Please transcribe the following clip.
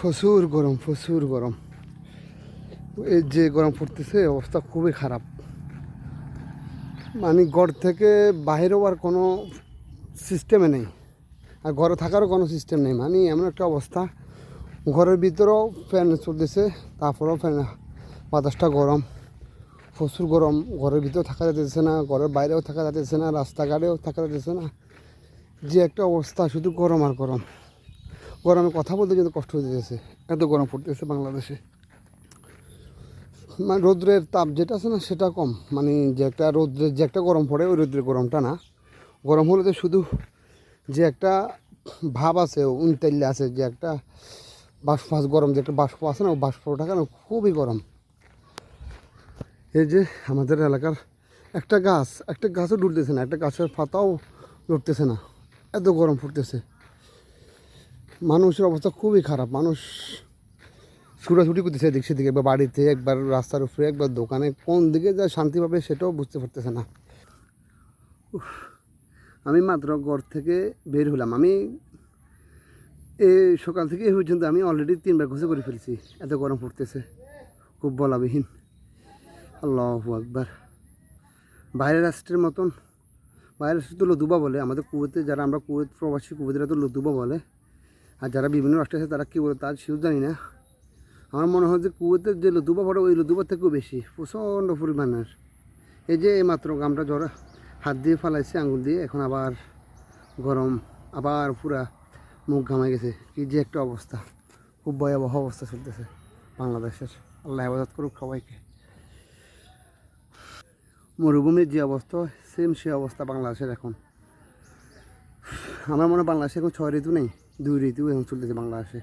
প্রচুর গরম প্রচুর গরম। এই যে গরম পড়তেছে, অবস্থা খুবই খারাপ। মানে ঘর থেকে বাইরে হওয়ার কোনো সিস্টেমে নেই। আর ঘরে থাকারও কোনো সিস্টেম নেই। মানে এমন একটা অবস্থা। ঘরের ভিতরেও ফ্যান চলতেছে, তারপরেও ফ্যান বাতাসটা গরম। প্রচুর গরম। ঘরের ভিতরেও থাকা যাচ্ছে না, ঘরের বাইরেও থাকা যাচ্ছে না, রাস্তাঘাটেও থাকা যাচ্ছে না। যে একটা অবস্থা, শুধু গরম আর গরম। গরমে কথা বলতে কিন্তু কষ্ট হয়ে যেতেছে এত গরম পড়তেছে বাংলাদেশে। মানে রৌদ্রের তাপ যেটা আছে না, সেটা কম। মানে যে একটা রৌদ্রের, যে একটা গরম পড়ে, ওই রৌদ্রের গরমটা না। গরম হলে তো শুধু যে একটা ভাব আছে উনতাল্লে আছে, যে একটা বাষ্প আছে, গরম যে একটা বাষ্প আছে না ও বাষ্পটা কেন খুবই গরম। এই যে আমাদের এলাকার একটা গাছ, একটা গাছও ডুলতেছে না, একটা গাছের পাতাও লড়তেছে না, এত গরম পড়তেছে। মানুষের অবস্থা খুবই খারাপ। মানুষ ছুটাছুটি করতেছে এদিক সেদিকে, একবার বাড়িতে, একবার রাস্তার উপরে, একবার দোকানে, কোন দিকে যা শান্তি পাবে সেটাও বুঝতে পারতেছে না। আমি মাত্র ঘর থেকে বের হলাম। আমি এই সকাল থেকে পর্যন্ত আমি অলরেডি তিনবার ঘুষে করে ফেলছি। এত গরম পড়তেছে, খুব বলাবিহীন। আল্লাহ একবার বাইরের রাষ্ট্রের মতন। বাইরের রাষ্ট্রে তো লদুবা বলে। আমাদের কুয়েতে যারা, আমরা কুয়েত প্রবাসী, কুয়েতরা তো লদুবা বলে। আর যারা বিভিন্ন রাষ্ট্রে আছে তারা কী বলে তার সেও জানি না। আমার মনে হয় যে কুয়েতের যে লদুবা পড়ে, ওই লদুবা থেকেও বেশি, প্রচণ্ড পরিমাণের। এই যে এইমাত্র গামটা জ্বর হাত দিয়ে ফালাইছে, আঙুল দিয়ে, এখন আবার গরম, আবার পুরা মুখ ঘামে গেছে। কি যে একটা অবস্থা, খুব ভয়াবহ অবস্থা চলতেছে বাংলাদেশের। আল্লাহ হেফাজত করুক সবাইকে। মরুভূমির যে অবস্থা সেম সে অবস্থা বাংলাদেশের এখন। আমার মনে হয় বাংলাদেশে এখন ছয় ঋতু নেই দুই ঋতু এখন চলতেছে বাংলাদেশে।